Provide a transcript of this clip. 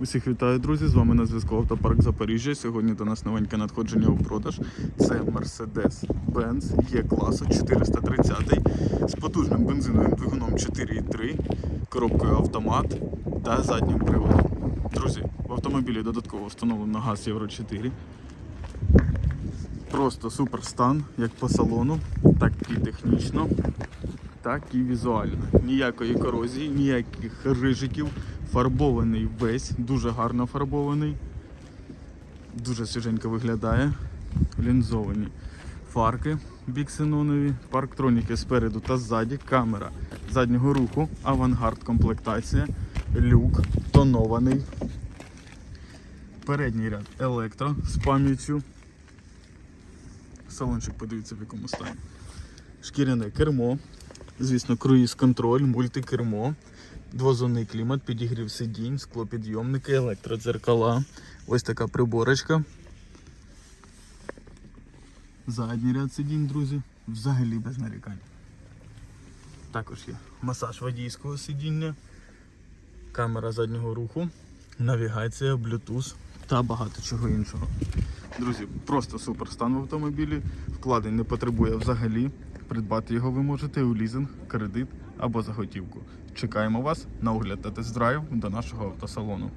Усіх вітаю, друзі! З вами на зв'язку Автопарк Запоріжжя. Сьогодні до нас новеньке надходження у продаж. Це Mercedes-Benz Е-класу 430 з потужним бензиновим двигуном 4.3, коробкою автомат та заднім приводом. Друзі, в автомобілі додатково встановлено газ Євро 4. Просто супер стан, як по салону, так і технічно, так і візуально. Ніякої корозії, ніяких рижиків. Фарбований весь, дуже гарно фарбований. Дуже свіженько виглядає. Лінзовані фарки біксенонові, парктроніки спереду та ззаді, камера заднього руху, авангард комплектація, люк тонований. Передній ряд електро з пам'яттю. Салончик подивіться в якому стані. Шкіряне кермо, звісно, круїз-контроль, мультикермо, двозонний клімат, підігрів сидінь, склопідйомники, електродзеркала. Ось така приборочка. Задній ряд сидінь, друзі, взагалі без нарікань. Також є масаж водійського сидіння, камера заднього руху, навігація, Bluetooth та багато чого іншого. Друзі, просто супер стан в автомобілі. Вкладень не потребує взагалі. Придбати його ви можете у лізинг, кредит або за готівку. Чекаємо вас на огляд та тест-драйв до нашого автосалону.